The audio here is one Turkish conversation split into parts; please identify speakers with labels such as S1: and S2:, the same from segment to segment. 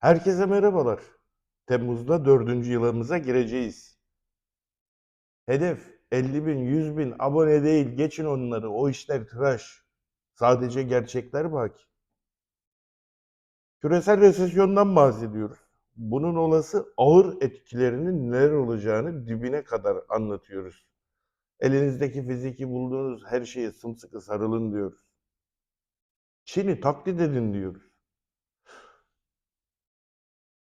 S1: Herkese merhabalar. Temmuz'da dördüncü yılımıza gireceğiz. Hedef 50 bin, 100 bin abone değil. Geçin onları. O işler tıraş. Sadece gerçekler baki. Küresel resesyondan bahsediyoruz. Bunun olası ağır etkilerinin neler olacağını dibine kadar anlatıyoruz. Elinizdeki fiziki bulduğunuz her şeye sımsıkı sarılın diyoruz. Çin'i taklit edin diyoruz.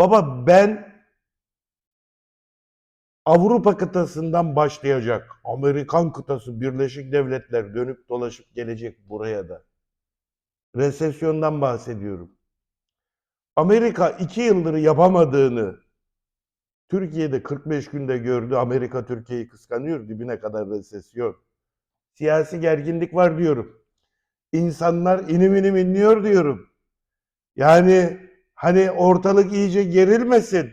S1: Baba ben Avrupa kıtasından başlayacak. Amerikan kıtası, Birleşik Devletler dönüp dolaşıp gelecek buraya da. Resesyondan bahsediyorum. Amerika iki yıldır yapamadığını Türkiye'de 45 günde gördü. Amerika Türkiye'yi kıskanıyor. Dibine kadar resesyon. Siyasi gerginlik var diyorum. İnsanlar inim inim inliyor diyorum. Yani hani ortalık iyice gerilmesin.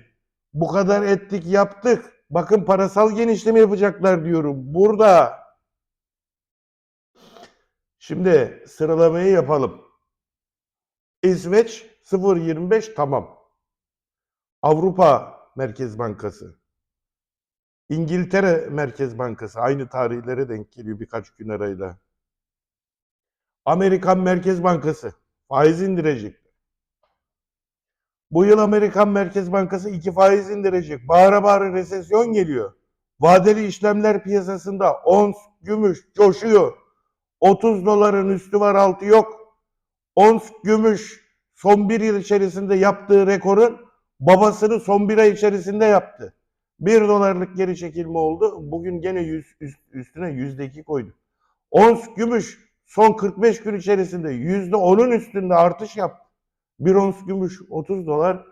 S1: Bu kadar ettik yaptık. Bakın parasal genişleme yapacaklar diyorum. Burada. Şimdi sıralamayı yapalım. İsveç 0.25 tamam. Avrupa Merkez Bankası. İngiltere Merkez Bankası aynı tarihlere denk geliyor birkaç gün arayla. Amerikan Merkez Bankası faiz indirecek. Bu yıl Amerikan Merkez Bankası iki faiz indirecek. Bağıra bağıra resesyon geliyor. Vadeli işlemler piyasasında ons gümüş coşuyor. 30 doların üstü var altı yok. Ons gümüş son bir yıl içerisinde yaptığı rekorun babasını son bir ay içerisinde yaptı. 1 dolarlık geri çekilme oldu. Bugün gene yüz, üst- üstüne yüzde iki koydu. Ons gümüş son 45 gün içerisinde yüzde onun üstünde artış yaptı. Bir ons gümüş 30 dolar,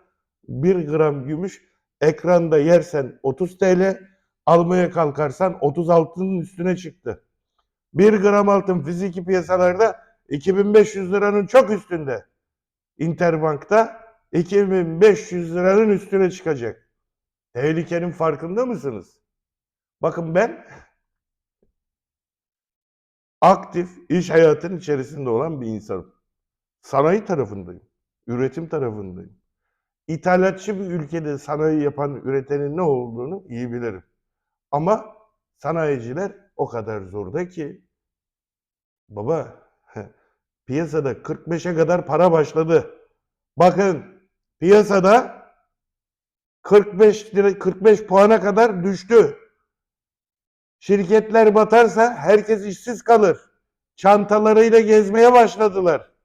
S1: 1 gram gümüş ekranda yersen 30 TL, almaya kalkarsan 36'nın üstüne çıktı. 1 gram altın fiziki piyasalarda 2500 liranın çok üstünde. Interbank'ta 2500 liranın üstüne çıkacak. Tehlikenin farkında mısınız? Bakın ben aktif iş hayatının içerisinde olan bir insanım. Sanayi tarafındayım. Üretim tarafındayım. İthalatçı bir ülkede sanayi yapan, üretenin ne olduğunu iyi bilirim. Ama sanayiciler o kadar zorda ki baba piyasada 45'e kadar para başladı. Bakın piyasada 45 lira 45 puana kadar düştü. Şirketler batarsa herkes işsiz kalır. Çantalarıyla gezmeye başladılar.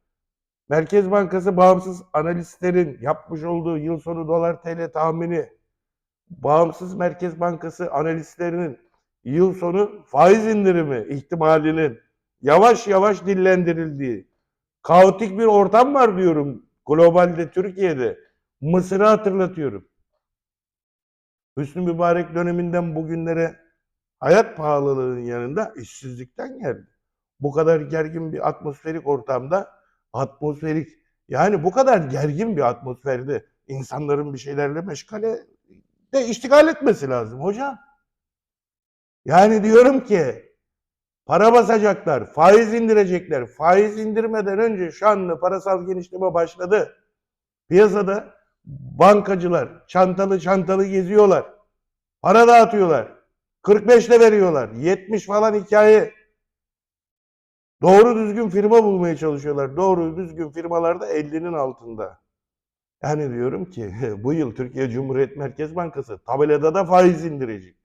S1: Merkez Bankası bağımsız analistlerin yapmış olduğu yıl sonu dolar TL tahmini, bağımsız Merkez Bankası analistlerinin yıl sonu faiz indirimi ihtimalinin yavaş yavaş dillendirildiği kaotik bir ortam var diyorum globalde Türkiye'de. Mısır'ı hatırlatıyorum. Hüsnü Mübarek döneminden bugünlere hayat pahalılığının yanında işsizlikten geldi. Bu kadar gergin bir atmosferik ortamda atmosferik yani bu kadar gergin bir atmosferde insanların bir şeylerle meşgale de iştigal etmesi lazım hocam. Yani diyorum ki para basacaklar, faiz indirecekler. Faiz indirmeden önce şu anda parasal genişleme başladı. Piyasada bankacılar çantalı çantalı geziyorlar. Para dağıtıyorlar. 45'le veriyorlar. 70 falan hikaye. Doğru düzgün firma bulmaya çalışıyorlar. Doğru düzgün firmalar da 50'nin altında. Yani diyorum ki bu yıl Türkiye Cumhuriyet Merkez Bankası tabelada da faiz indirecek.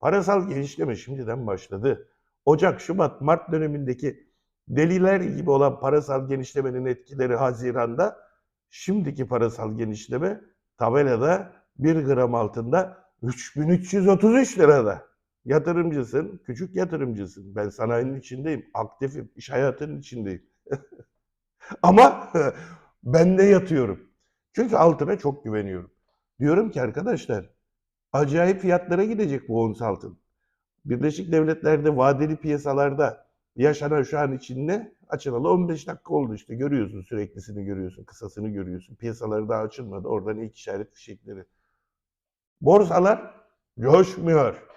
S1: Parasal genişleme şimdiden başladı. Ocak, Şubat, Mart dönemindeki deliler gibi olan parasal genişlemenin etkileri Haziran'da şimdiki parasal genişleme tabelada 1 gram altında 3333 lirada. Yatırımcısın, küçük yatırımcısın. Ben sanayinin içindeyim, aktifim, iş hayatının içindeyim. Ama ben de yatıyorum. Çünkü altına çok güveniyorum. Diyorum ki arkadaşlar, acayip fiyatlara gidecek bu ons altın. Birleşik Devletler'de vadeli piyasalarda yaşanan şu an içinde açılalı 15 dakika oldu işte. Görüyorsun süreklisini görüyorsun, kısasını görüyorsun. Piyasaları daha açılmadı. Oradan ilk işaret fişekleri. Borsalar coşmuyor.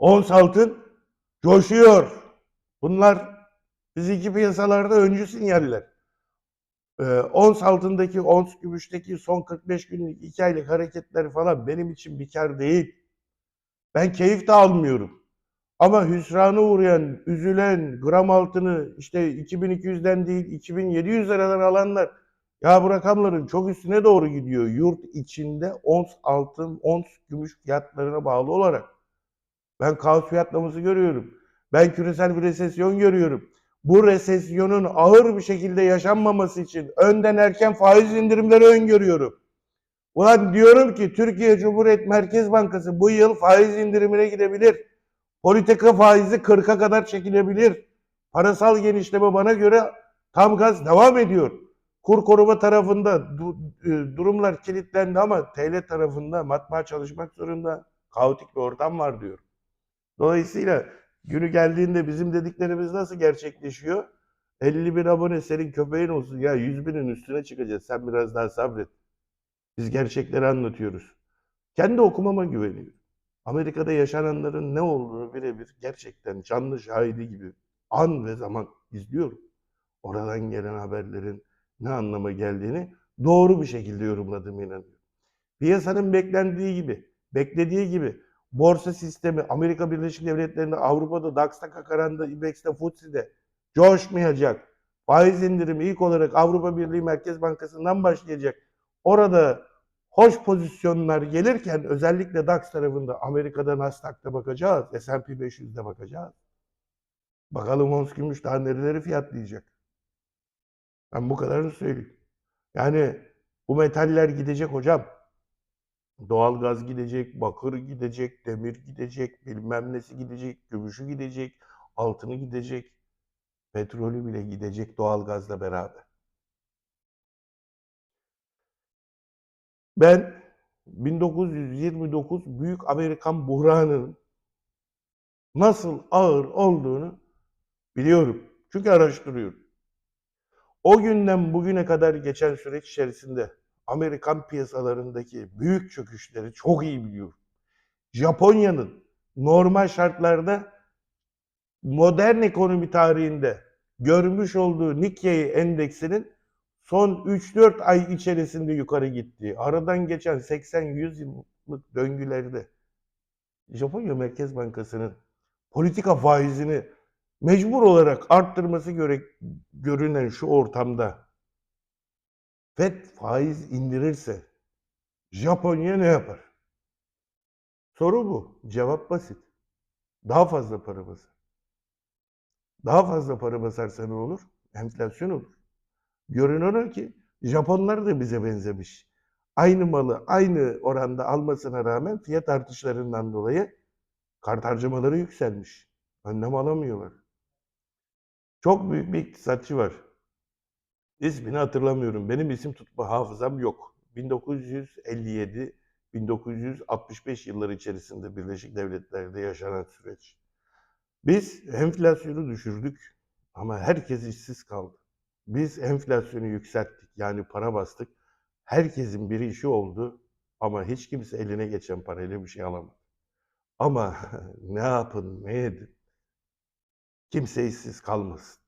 S1: Ons altın coşuyor. Bunlar fiziki piyasalarda öncü sinyaller. Ee, ons altındaki, ons gümüşteki son 45 günlük, 2 aylık hareketler falan benim için bir kar değil. Ben keyif de almıyorum. Ama hüsrana uğrayan, üzülen, gram altını işte 2200'den değil 2700 liradan alanlar ya bu rakamların çok üstüne doğru gidiyor. Yurt içinde ons altın, ons gümüş fiyatlarına bağlı olarak. Ben kaos fiyatlaması görüyorum. Ben küresel bir resesyon görüyorum. Bu resesyonun ağır bir şekilde yaşanmaması için önden erken faiz indirimleri öngörüyorum. Ulan diyorum ki Türkiye Cumhuriyet Merkez Bankası bu yıl faiz indirimine gidebilir. Politika faizi 40'a kadar çekilebilir. Parasal genişleme bana göre tam gaz devam ediyor. Kur koruma tarafında du- e, durumlar kilitlendi ama TL tarafında matbaa çalışmak zorunda. Kaotik bir ortam var diyor. Dolayısıyla günü geldiğinde bizim dediklerimiz nasıl gerçekleşiyor? 50 bin abone senin köpeğin olsun. Ya 100 binin üstüne çıkacağız. Sen biraz daha sabret. Biz gerçekleri anlatıyoruz. Kendi okumama güveniyorum. Amerika'da yaşananların ne olduğunu birebir gerçekten canlı şahidi gibi an ve zaman izliyorum. Oradan gelen haberlerin ne anlama geldiğini doğru bir şekilde yorumladığıma inanıyorum. Piyasanın beklendiği gibi, beklediği gibi borsa sistemi Amerika Birleşik Devletleri'nde, Avrupa'da, DAX'ta, Kakaran'da, IBEX'te, FTSE'de coşmayacak. Faiz indirimi ilk olarak Avrupa Birliği Merkez Bankası'ndan başlayacak. Orada hoş pozisyonlar gelirken özellikle DAX tarafında Amerika'da Nasdaq'ta bakacağız, S&P 500'de bakacağız. Bakalım ons gümüş daha nereleri fiyatlayacak. Ben bu kadarını söyleyeyim. Yani bu metaller gidecek hocam. Doğalgaz gidecek, bakır gidecek, demir gidecek, bilmem nesi gidecek, gümüşü gidecek, altını gidecek, petrolü bile gidecek doğalgazla beraber. Ben 1929 Büyük Amerikan Buhranı'nın nasıl ağır olduğunu biliyorum. Çünkü araştırıyorum. O günden bugüne kadar geçen süreç içerisinde Amerikan piyasalarındaki büyük çöküşleri çok iyi biliyorum. Japonya'nın normal şartlarda modern ekonomi tarihinde görmüş olduğu Nikkei endeksinin son 3-4 ay içerisinde yukarı gittiği, aradan geçen 80-100 yıllık döngülerde Japonya Merkez Bankası'nın politika faizini mecbur olarak arttırması göre, görünen şu ortamda FED faiz indirirse Japonya ne yapar? Soru bu. Cevap basit. Daha fazla para basar. Daha fazla para basarsa ne olur? Enflasyon olur. Görünen o ki Japonlar da bize benzemiş. Aynı malı aynı oranda almasına rağmen fiyat artışlarından dolayı kart harcamaları yükselmiş. Önlem alamıyorlar. Çok büyük bir iktisatçı var. İsmini hatırlamıyorum. Benim isim tutma hafızam yok. 1957-1965 yılları içerisinde Birleşik Devletler'de yaşanan süreç. Biz enflasyonu düşürdük ama herkes işsiz kaldı. Biz enflasyonu yükselttik yani para bastık. Herkesin bir işi oldu ama hiç kimse eline geçen parayla bir şey alamadı. Ama ne yapın ne edin kimse işsiz kalmasın.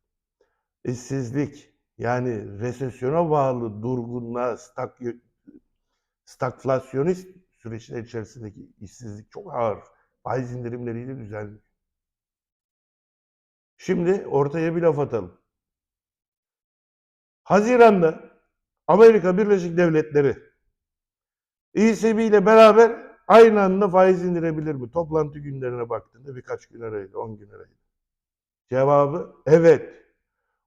S1: İşsizlik yani resesyona bağlı durgunluğa, stak, stagflasyonist süreçler içerisindeki işsizlik çok ağır. Faiz indirimleriyle düzenli. Şimdi ortaya bir laf atalım. Haziran'da Amerika Birleşik Devletleri ECB ile beraber aynı anda faiz indirebilir mi? Toplantı günlerine baktığında birkaç gün arayla, 10 gün arayla. Cevabı evet.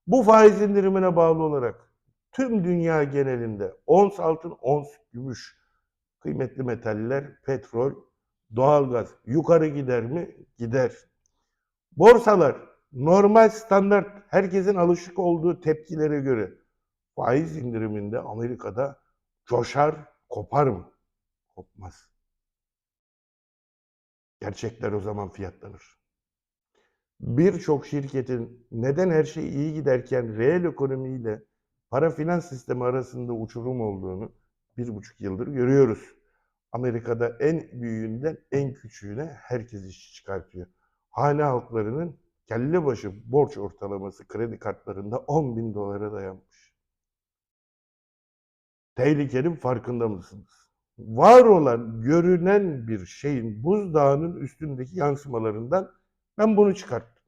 S1: Bu faiz indirimine bağlı olarak tüm dünya genelinde ons altın, ons gümüş, kıymetli metaller, petrol, doğalgaz yukarı gider mi? Gider. Borsalar normal standart herkesin alışık olduğu tepkilere göre faiz indiriminde Amerika'da coşar, kopar mı? Kopmaz. Gerçekler o zaman fiyatlanır. Birçok şirketin neden her şey iyi giderken reel ekonomiyle para finans sistemi arasında uçurum olduğunu bir buçuk yıldır görüyoruz. Amerika'da en büyüğünden en küçüğüne herkes işçi çıkartıyor. Hane halklarının kelle başı borç ortalaması kredi kartlarında 10 bin dolara dayanmış. Tehlikenin farkında mısınız? Var olan, görünen bir şeyin buzdağının üstündeki yansımalarından ben bunu çıkarttım.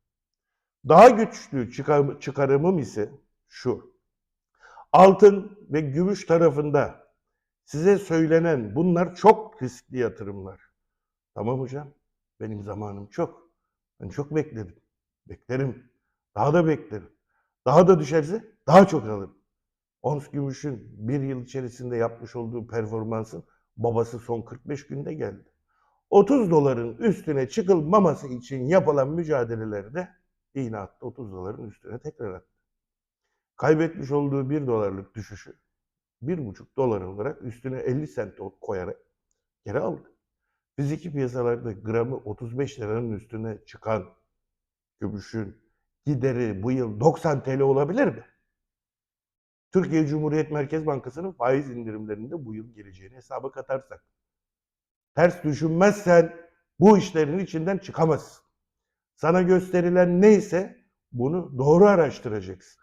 S1: Daha güçlü çıkar- çıkarımım ise şu. Altın ve gümüş tarafında size söylenen bunlar çok riskli yatırımlar. Tamam hocam, benim zamanım çok. Ben çok bekledim. Beklerim. Daha da beklerim. Daha da düşerse daha çok alırım. Ons Gümüş'ün bir yıl içerisinde yapmış olduğu performansın babası son 45 günde geldi. 30 doların üstüne çıkılmaması için yapılan mücadelelerde iğne attı. 30 doların üstüne tekrar attı. Kaybetmiş olduğu 1 dolarlık düşüşü 1,5 dolar olarak üstüne 50 sent koyarak geri aldı. Fiziki piyasalarda gramı 35 liranın üstüne çıkan gümüşün gideri bu yıl 90 TL olabilir mi? Türkiye Cumhuriyet Merkez Bankası'nın faiz indirimlerinde bu yıl geleceğini hesaba katarsak. Ters düşünmezsen bu işlerin içinden çıkamazsın. Sana gösterilen neyse bunu doğru araştıracaksın.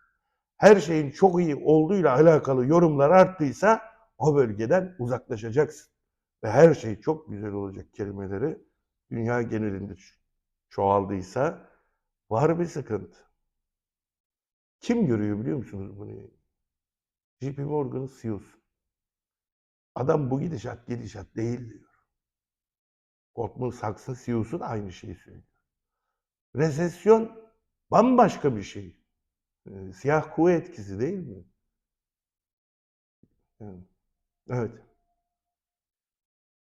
S1: Her şeyin çok iyi olduğuyla alakalı yorumlar arttıysa o bölgeden uzaklaşacaksın. Ve her şey çok güzel olacak kelimeleri dünya genelinde çoğaldıysa var bir sıkıntı. Kim görüyor biliyor musunuz bunu? JP Morgan CEO'su. Adam bu gidişat gidişat değil diyor. Goldman Sachs'ın CEO'su da aynı şeyi söylüyor. Resesyon bambaşka bir şey. Ee, siyah kuğu etkisi değil mi? Evet.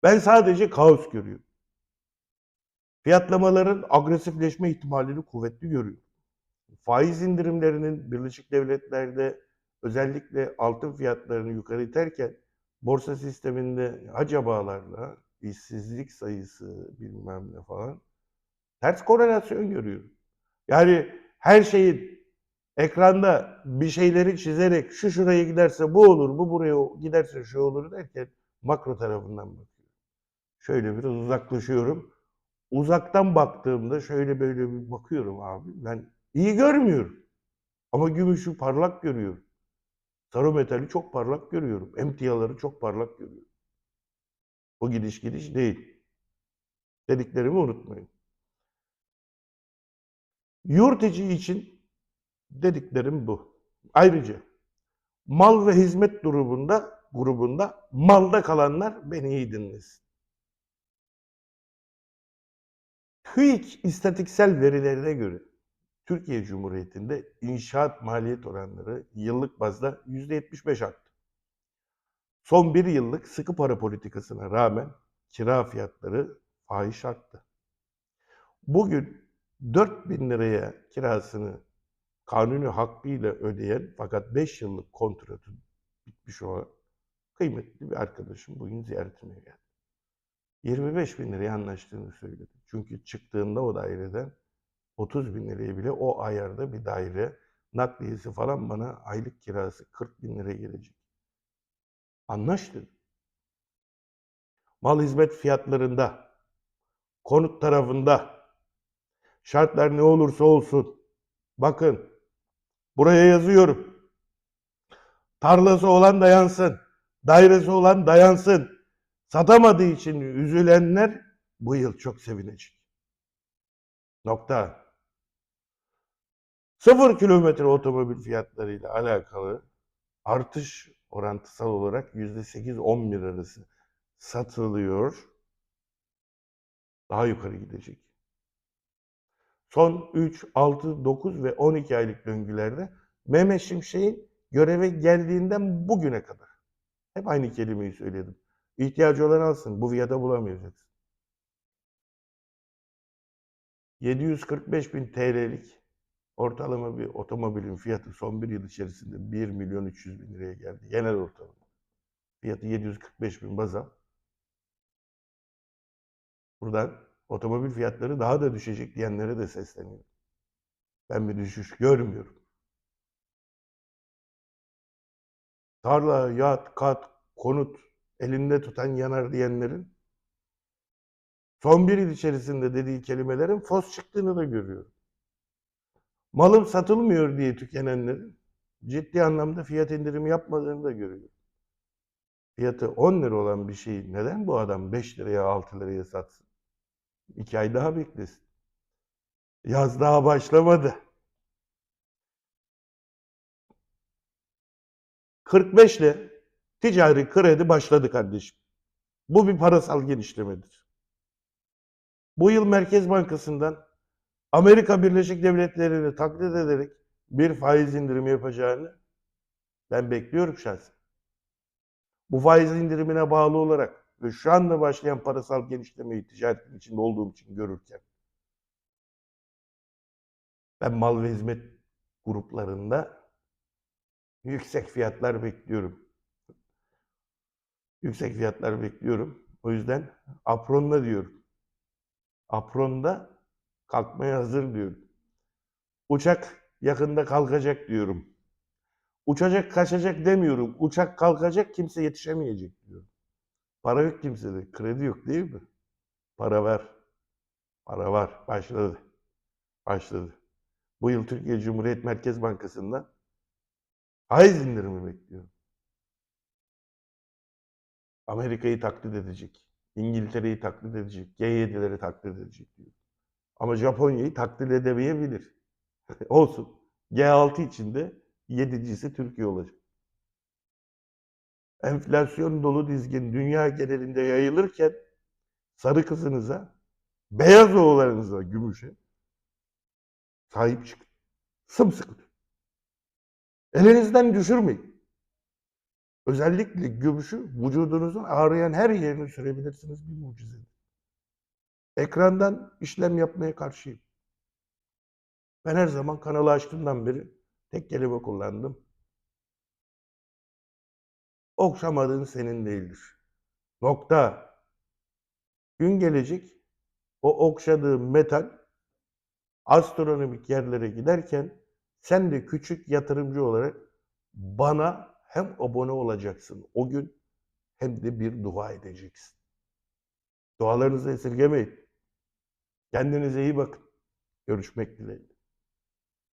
S1: Ben sadece kaos görüyorum. Fiyatlamaların agresifleşme ihtimalini kuvvetli görüyorum. Faiz indirimlerinin Birleşik Devletler'de özellikle altın fiyatlarını yukarı iterken borsa sisteminde acabalarla işsizlik sayısı bilmem ne falan ters korelasyon görüyorum. Yani her şeyin ekranda bir şeyleri çizerek şu şuraya giderse bu olur, bu buraya giderse şu olur derken makro tarafından bakıyorum. Şöyle biraz uzaklaşıyorum. Uzaktan baktığımda şöyle böyle bir bakıyorum abi. Ben iyi görmüyorum. Ama gümüşü parlak görüyorum. Sarı metali çok parlak görüyorum. Emtiaları çok parlak görüyorum. Bu gidiş gidiş değil. Dediklerimi unutmayın. Yurt içi için dediklerim bu. Ayrıca mal ve hizmet grubunda grubunda malda kalanlar beni iyi dinlesin. TÜİK istatiksel verilerine göre Türkiye Cumhuriyeti'nde inşaat maliyet oranları yıllık bazda %75 arttı. Son bir yıllık sıkı para politikasına rağmen kira fiyatları fahiş arttı. Bugün 4 bin liraya kirasını kanuni hakkıyla ödeyen fakat 5 yıllık kontratı bitmiş olan kıymetli bir arkadaşım bugün ziyaretime geldi. 25 bin liraya anlaştığını söyledi. Çünkü çıktığında o daireden 30 bin liraya bile o ayarda bir daire nakliyesi falan bana aylık kirası 40 bin liraya gelecek. Anlaştı. Mal hizmet fiyatlarında, konut tarafında şartlar ne olursa olsun bakın buraya yazıyorum. Tarlası olan dayansın, dairesi olan dayansın. Satamadığı için üzülenler bu yıl çok sevinecek. Nokta. Sıfır kilometre otomobil fiyatlarıyla alakalı artış orantısal olarak yüzde 8-11 arası satılıyor. Daha yukarı gidecek. Son 3, 6, 9 ve 12 aylık döngülerde Mehmet Şimşek'in göreve geldiğinden bugüne kadar hep aynı kelimeyi söyledim. İhtiyacı olan alsın. Bu fiyata bulamayacaksın. 745 bin TL'lik ortalama bir otomobilin fiyatı son bir yıl içerisinde 1 milyon 300 bin liraya geldi. Genel ortalama. Fiyatı 745 bin baz al. Buradan otomobil fiyatları daha da düşecek diyenlere de sesleniyorum. Ben bir düşüş görmüyorum. Tarla, yat, kat, konut elinde tutan yanar diyenlerin son bir yıl içerisinde dediği kelimelerin fos çıktığını da görüyorum. Malım satılmıyor diye tükenenlerin ciddi anlamda fiyat indirimi yapmadığını da görüyorum. fiyatı 10 lira olan bir şeyi neden bu adam 5 liraya 6 liraya satsın? 2 ay daha beklesin. Yaz daha başlamadı. 45 ile ticari kredi başladı kardeşim. Bu bir parasal genişlemedir. Bu yıl Merkez Bankası'ndan Amerika Birleşik Devletleri'ni taklit ederek bir faiz indirimi yapacağını ben bekliyorum şahsen. Bu faiz indirimine bağlı olarak ve şu anda başlayan parasal genişlemeyi ticaretin içinde olduğum için görürken ben mal ve hizmet gruplarında yüksek fiyatlar bekliyorum. Yüksek fiyatlar bekliyorum. O yüzden apronla diyorum. Apronda kalkmaya hazır diyorum. Uçak yakında kalkacak diyorum. Uçacak kaçacak demiyorum. Uçak kalkacak kimse yetişemeyecek diyorum. Para yok kimsede. Kredi yok değil mi? Para var. Para var. Başladı. Başladı. Bu yıl Türkiye Cumhuriyet Merkez Bankası'ndan faiz indirimi bekliyorum. Amerika'yı taklit edecek. İngiltere'yi taklit edecek. G7'leri taklit edecek diyor. Ama Japonya'yı taklit edemeyebilir. Olsun. G6 içinde yedincisi Türkiye olacak. Enflasyon dolu dizgin dünya genelinde yayılırken sarı kızınıza, beyaz oğullarınıza, gümüşe sahip çıkın. Sımsıkı. Elinizden düşürmeyin. Özellikle gümüşü vücudunuzun ağrıyan her yerini sürebilirsiniz bir mucizedir. Ekrandan işlem yapmaya karşıyım. Ben her zaman kanalı açtığımdan beri tek kelime kullandım. Okşamadığın senin değildir. Nokta. Gün gelecek o okşadığın metal astronomik yerlere giderken sen de küçük yatırımcı olarak bana hem abone olacaksın o gün hem de bir dua edeceksin. Dualarınızı esirgemeyin. Kendinize iyi bakın. Görüşmek dileğiyle.